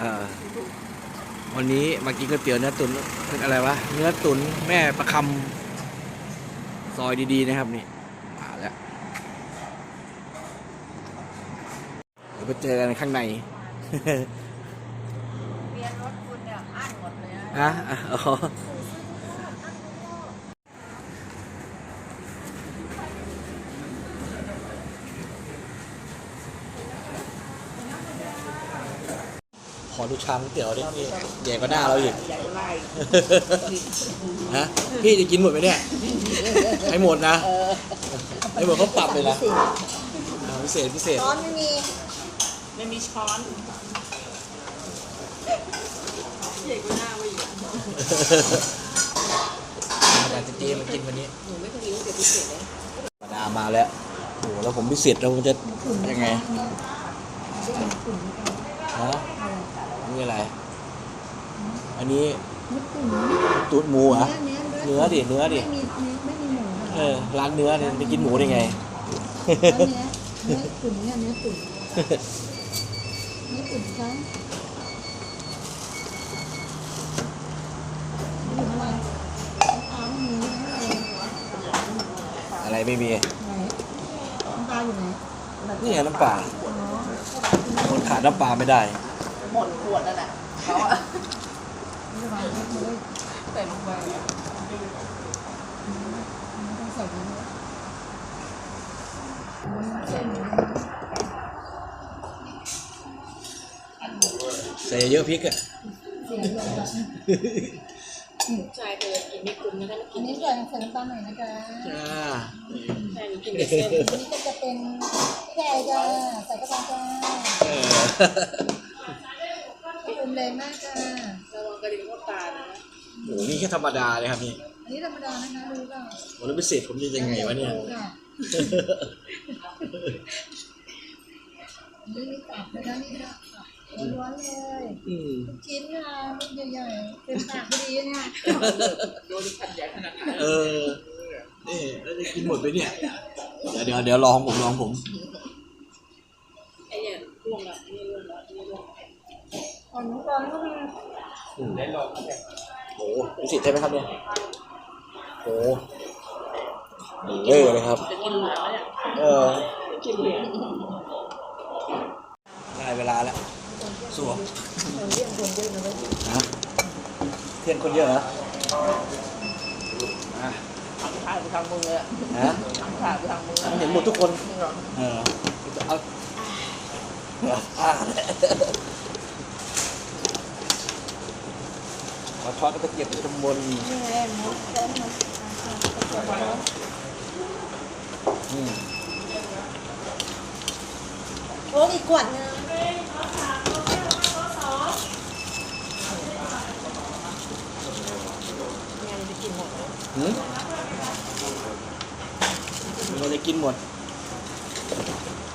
เออวันนี้มากินก๋วยเตี๋ยวเนื้อตุ๋นเป็นอะไรวะ เนื้อตุ๋นแม่ประคำซอยดีๆนะครับนี่มาแล้วเดี๋ยวไปเจอกันข้างในเบียนรถคุณเนี่ยอั้นหมดเลยนะฮะอะอ๋ อขอดูชามก๋วยเตี๋ยวดิพี่ใหญ่กว่าหน้าเราอีก ใหญ่ไล่ฮะพี่จะกินหมดไหมเนี่ยให้หมดนะเออให้หมดเขาปรับเลยนะอ่าพิเศษพิเศษช้อนไม่มีไม่มีช้อนใหญ่กว่าหน้าไปอีกอยากจะเจมากินวันนี้หนูไม่เคยกินก๋วยเตี๋ยวพิเศษเลยธรรมดามาแล้วโอ้โหแล้วผมพิเศษแล้วผมจะยังไงฮะ นี่อะไร อันนี้ตูดหมูเหรอเนื้อดิเนื้อดิไม่มีไม่มีหมูเออร้านเนื้อเนี่ยไปกินหมูได้ไงแล้วเนื้อเนื้อตุ๋นเนี่ยเนื้อตุ๋นเนื้อตุ๋นจ้าอยู่ทำไมน้ำตาไม่มีอะไรอะไรไม่มีไหนน้ำตาอยู่ไหนนี่ไงน้ำปลาอ๋อคนขาดน้ำปลาไม่ได้ หมดขวดแล้วน่ะเขาอะไม่ได้วางไว้เลยใส่ลงไปอะไม่ต้องใส่เยอะเส้นใส่เยอะพริกอะเสียงลงแบบใช่เธอกินไม่คุ้มนะถ้าไม่อักินนนี้ใส่ใส่น้ำตาลหน่อยนะจ๊ะจ้าใช่หนูกินแต่เส้นอันนี้ก็จะเป็นพี่แดงจ้าใส่กระเพราจ้า เออขอบคุณเลยมากจ้าระวังกระดิ่งพวกตานะโอ้โหนี่แค่ธรรมดาเลยครับนี่อันนี้ธรรมดานะคะดูก็โอ้แล้วพิเศษผมจะยังไงวะเนี่ยค่ะนี่มีตับนะคะนี่ก็ตับล้วนๆเลยอืมลูกชิ้นค่ะลูกใหญ่ๆเป็นปากพอดีเนี่ยโดนขัดใหญ่ขนาดนั้นเออนี่แล้วจะกินหมดไปเนี่ย เดี๋ยวเดี๋ยวเดี๋ยวลองผมลองผมไอ้เนี่ยร่วงละไอ้เนี่ยร่วงละไอ้เนี่ยร่วงละ อ่อนก่อนก็มีได้ลองโอ้โหพิเศษใช่ไหมครับเนี่ยโอ้โหเยอะเลยครับ จะกินหมาเนี่ยเออ กินเหรียญได้เวลาแล้วสวมเราเรียกคนเยอะนะเว้ยฮะเพื่อนคนเยอะเหรออะทำท่าไปทางมือเลยอะฮะทำท่าไปทางมือเห็นหมดทุกคนนี่เหรอเออเอา เอาอ่าขอทอดแล้วก็เก็บไปตำบลนี่แหละมดแก้มมดอืมโอ้อีกขวดนึงงานจะกินหมดเลยหืมเราจะกินหมด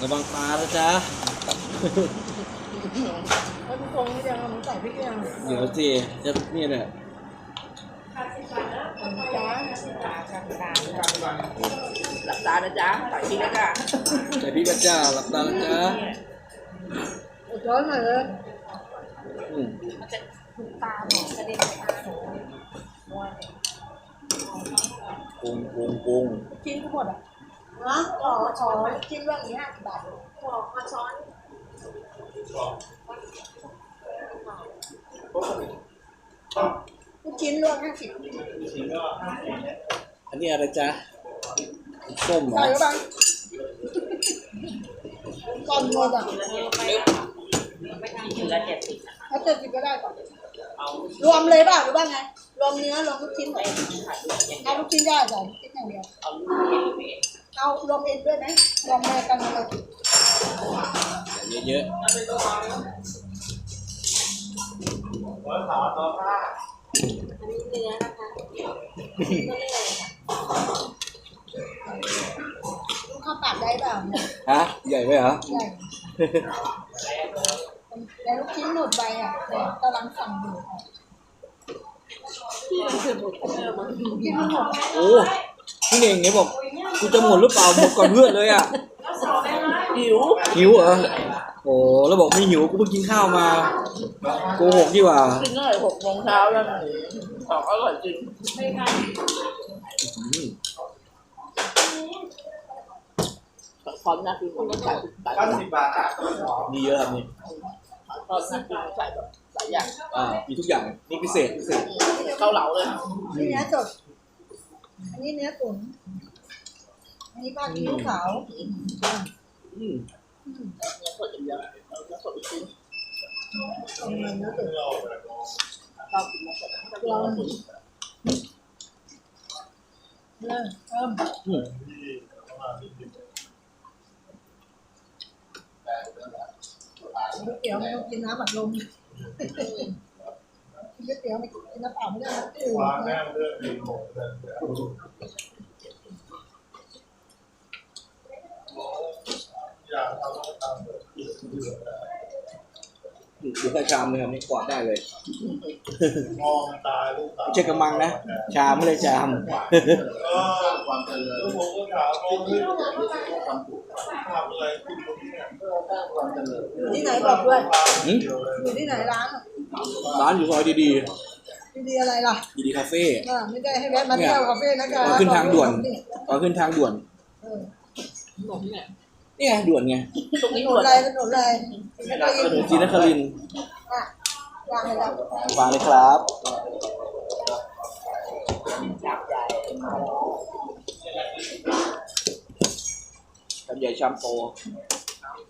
ระวังปลาแล้วจ้า แล้วทุกคนนี่ยังเอาหมูใส่พริกยัง เดี๋ยวสิจะนี่แหละจ้าตาข้างตาหลับตานะจ๊ะใส่พริกแล้วจ้ะใส่พริกกระจ้าหลับตาแล้วจ้าอุดร้อนหน่อยเลยอืมตาหนูกระเด็นตาหนูปรุงปรุงปรุงกินทั้งหมดอะนะขอขอกินเรื่องนี้ห้าสิบบาทขอมาช้อน ลูกชิ้นรวมห้าสิบอันนี้อะไรจ๊ะส้มเหรอใส่เข้าไปก่อนหมดอะไปทำกินละเจ็ดสิบเอาเจ็ดสิบก็ได้ก่อนรวมเลยป่ะหรือว่าไง รวมเนื้อรวมลูกชิ้นไหมเอาลูกชิ้นได้ก่อนลูกชิ้นอย่างเดียว เอาลูกเย็นไปเองเอารวมเอ็นด้วยไหมรวมเลยกันเลย เยอะ อันนี้เนื้อนะคะก็เลยค่ะลูกข้าวปากได้เปล่าเนี่ยๆฮะใหญ่ไหมเหรอใหญ่แต่ลูกชิ้นหมดไปอะแต่กำลังสั่งอยู่ค่ะที่มันคือหมดเนื้อมันกินมันหมดโอ้พี่เน่งเนี่ยบอกกูจะหมดหรือเปล่าหมดก่อนเพื่อนเลยอะหิวหิวเหรอ โอ้แล้วบอกไม่หิวกูเพิ่งกินข้าวมาโกหกดีกว่ากินตั้งแต่หกโมงเช้าแล้วนะของอร่อยจริงไม่ค่ะอืมพร้อมนะคือมันใส่ใส่เก้าสิบบาทอะมีเยอะครับนี่พร้อมนะคือใส่แบบหลายอย่างอ่ามีทุกอย่างนี่พิเศษพิเศษเกาเหลาเลยนี่เนื้อสดอันนี้เนื้อตุ๋นอันนี้ปลาคิ้วขาวอืม เนื้อสดอย่างเดียวเนื้อสดอีกทีเอามาเนื้อตุ๋นชอบกินเนื้อสดชอบกินเนื้อตุ๋นเริ่มเริ่มอืมก๋วยเตี๋ยวไม่ต้องกินน้ำอัดลมกินก๋วยเตี๋ยวไม่กินน้ำเปล่าไม่ได้นะ อืดวางแม่นะเรื่องดีหมดเลยอยากทำก็ทำเลยดูแค่ชามเลยครับนี่กวาดได้เลยมองตายลูกตาไม่ใช่กระมังนะ ชามไม่ได้ชามเออความเจริญแล้วผมก็ถามมองที่ทำอะไรคุณตรงนี้เนี่ยความเจริญอยู่ที่ไหนบอกด้วยหืมอยู่ที่ไหนร้านอะร้านอยู่ซอยดีดีดีอะไรล่ะๆดีๆคาเฟ่อ่าไม่ได้ให้แวะมาเที่ยวคาเฟ่นะจ๊ะตอนขึ้นทางด่วนตอนขึ้นทางด่วนเออขนมเนี่ย นี่ไงด่วนไงตรงนี้ถหนมนดอะไรถนนอะไรไม่ได้ถนจีนครินทร์อะวางให้เราฝากเลยครับชามใหญ่ชามโต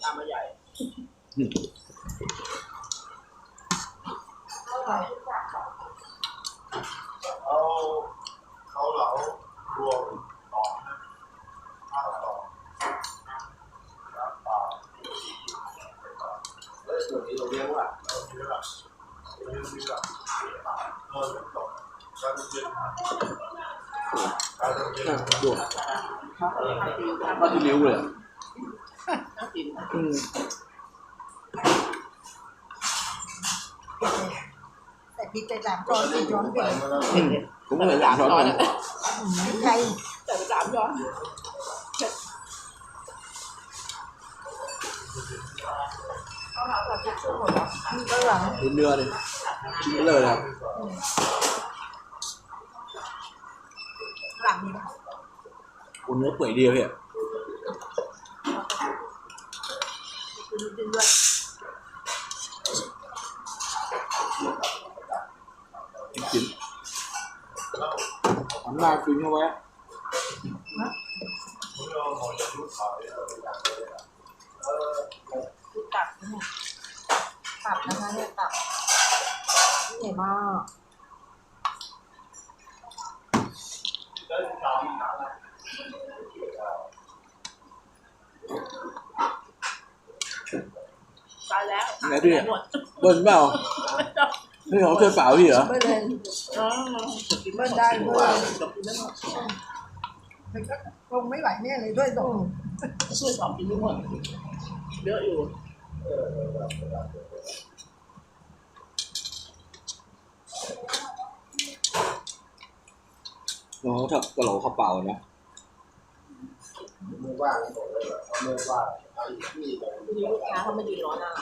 ตามใหญ่เขาเหลารวมสองนะข้าวสองน้ำเปล่าเฮ้ยตัวนี้เราเรียกว่าเราเรียกว่า เราเรียกว่าเออจบการเรียนการเรียนอะด่วนมาที่ริ้วเลยฮะอืมแต่พริกไปสามช้อนสี่ช้อนเปลี่ยนอืมผมก็เลยหลานช้อนกันพริกไทยแต่ไปสามย้อนข้าวผัดทิชชู่หมดแล้วมีข้างหลังเนื้อเลย เบลอเลยครับหลังนี่นะคุณเนื้อเปื่อยดีอะพี่คุณกินด้วยจริงทำหน้าฟินเข้าไว้ผมเอาหอยลูกขายเอาไปอย่างเลยอะเออคือตับเนี่ยตับนะคะเนี่ยตับนี่ ใหญ่มากได้ทำหนังตายแล้วไหนพี่หมดเบิ้ลเปล่าไม่ของช่วยเปล่าพี่เหรอเบิ้ลเลยอ๋อเบิ้ลได้เบิ้ลเลยจบกินไม่หมดมันก็คงไม่ไหวแน่เลยด้วยส่งช่วยสองกินไม่หมดเยอะอยู่ น้องถ้ากระโหลกเขาเปล่านะไม่ว่างหมดเลยเขาไม่ว่างเอาอีกที่เลยทีนี้ลูกค้าเขาม่ยืนรอนาน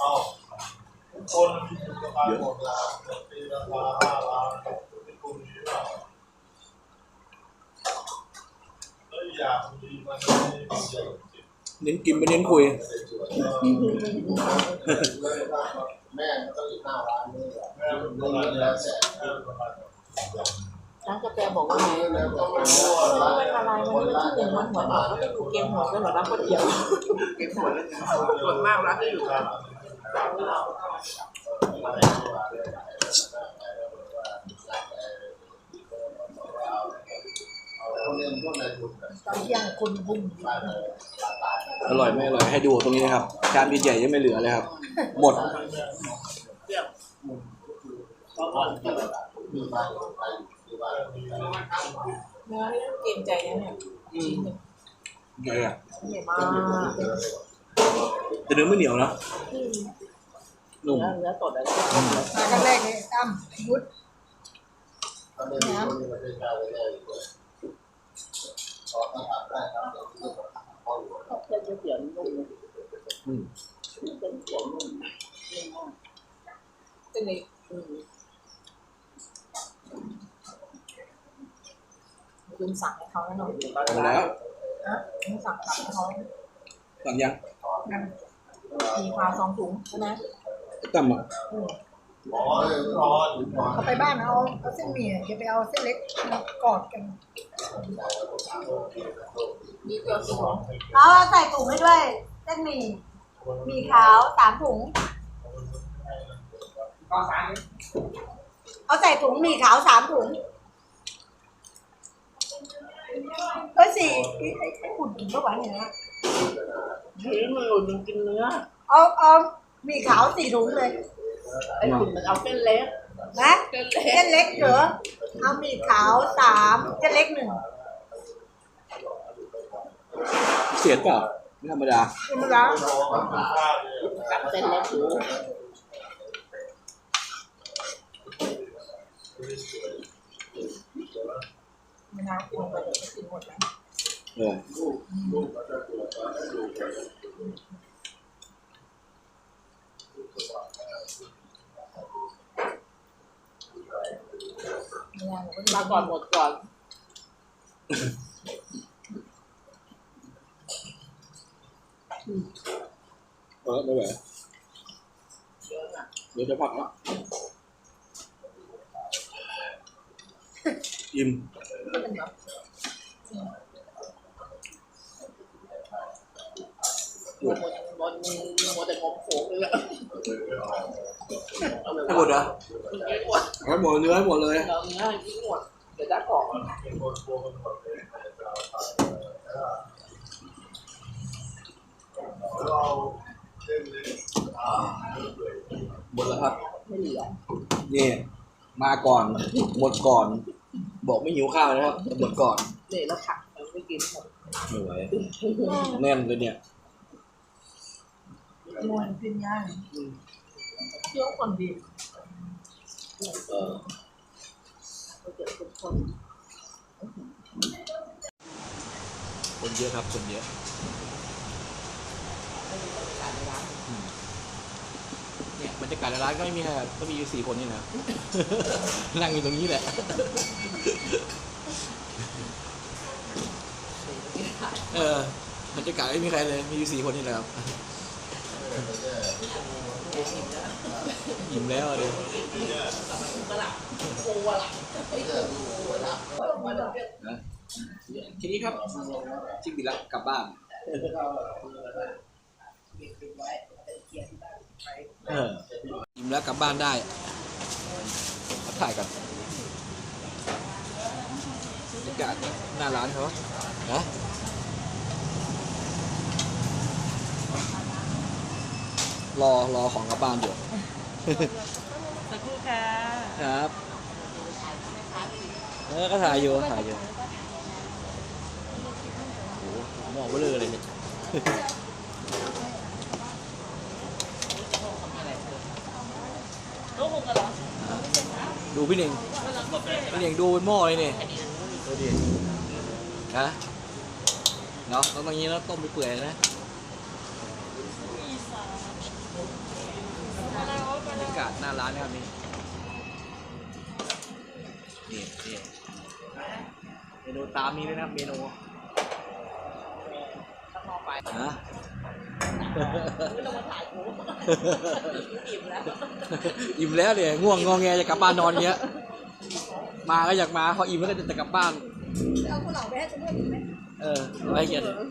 เอาคนราคาหมดละตีราคาห้าล้านเป็นกลุ่มนี้เปล่าแล้วอยางดีมันม่ได้เยอะเน้นกินไม่เน้นคุย แม่ก็องอีกห้าล้านนี่แหละแม่ประมาณแล้วแสนป ร้านกาแฟบอกว่าไงแล้วต้องเป็นออไม่เป็นไรมันไม่ใช่หนึ่งวันหัวหนอกก็ไม่ถูกเกมหัวกันหรอร้านคนเดียวเกมหัวเลยส่วนมากร้านที่อยู่กันตอนเที่ยงคนบุ้มอร่อยไม่อร่อยให้ดูตรงนี้นะครับจานใหญ่ยังไม่เหลือเลยครับ หมด เนื้อนี่เกรงใจนะเนี่ยอืมใหญ่อะใหญ่มากแต่เนื้อไม่เหนียวนะนุ่มเนื้อเนื้อสดอะไรมาครั้งแรกเลยตั้มยุทธเส้นเตี๋ยวนุ่มอืมเส้นเล็กอืม ลืมสั่งให้เขาแล้วเนาะเอาแล้วนะลืมสั่งสั่งให้เขาสั่งยังมีพาสองถุงใช่ไหมตั้มอะอืมอ๋อร้อนร้อนเขาไปบ้านเอาเอาเส้นหมี่อะอย่าไปเอาเส้นเล็กมากอดกันนี่เดียวสิผมเอาใส่ถุงให้ด้วยเส้นหมี่หมี่ขาวสามถุงก็สามเอาใส่ถุงหมี่ขาวสามถุง เอ้ยสี่ไอ้ไอ้ไอ้หุ่นกินเมื่อวานเนี่ยนะเฮ้ยมันหลุดมันกินเนื้อ เอาเอาหมี่ขาวสี่ถุงเลยไอ้หุ่นมันเอาเส้นเล็ก นะเส้นเล็ก เส้นเล็กเหรอเอาหมี่ขาวสามเส้นเล็กหนึ่งเสียดเปล่าไม่ธรรมดาธรรมดากับเส้นเล็กอยู่ ไม่น่าควรไปเดี๋ยกินหมดแล้วเออไม่น่าหนูก็มาก่อนหมดก่อนเออไม่ไหวเยอะอะเดี๋ยวจะพักล้วอิ่มเป็นแบบ หมดหมดหมดแต่งมโขงเลยอะให้หมดเหรอไม่หมดให้หมดเนื้อให้หมดเลย เราเนื้อยิ่หมดเดี๋ยวได้ของเราเส้นเล็กหมดแล้วครับ ไม่เหลือ นี่ มาก่อน หมดก่อน บอกไม่หิวข้าวนะครับแต่หมดก่อนเหลือแล้วขักมันไม่กินหมดไม่ไหวแน่นเลยเนี่ยมวนกินย่างเยอะคนดีเออเราเจอทุกคนคนเยอะครับคนเยอะ เนี่ยบรรยากาศในร้านก็ไม่มีใครก็มีอยู่สี่คนนี่นะ นั่งอยู่ตรงนี้แหละ เออบรรยากาศไม่มีใครเลย มีอยู่สี่คนนี่แหละครับอิ่มแล้วเลยก็หลับโอ้หลับโอ้หลับมาแล้วนะทีนี้ครับชิคบิละกลับบ้าน เอออิ่มแล้วกลับบ้านได้มาถ่ายกันบรรยากาศหน้าร้านเขานะรอรอของกลับบ้านอยู่สักครู่ค่ะครับเออก็ถ่ายอยู่ถ่ายอยู่โอ้โหหมอกเบลอเลยเนี่ย ลูกคงกันเหรอ ดูพี่เน่งพี่เน่งดูเป็นหม้อเลยเนี่ยดูดิฮะเนาะต้องอย่างนี้แล้วต้มไปเปื่อยนะบรรยากาศหน้าร้านนะครับนี่นี่นี่เมนูตามนี้ด้วยนะเมนูถ้ามองไปฮะ ไม่ต้องมาถ่ายกูอิ่มแล้วอิ่มแล้วเนี่ยง่วงงอแงจะกลับบ้านนอนเงี้ย มาก็อยากมาพออิ่มแล้วก็จะกลับบ้านเอาคุณเหล่าไปให้สมมติไหมเอออะไรเงี้ยที่หนัง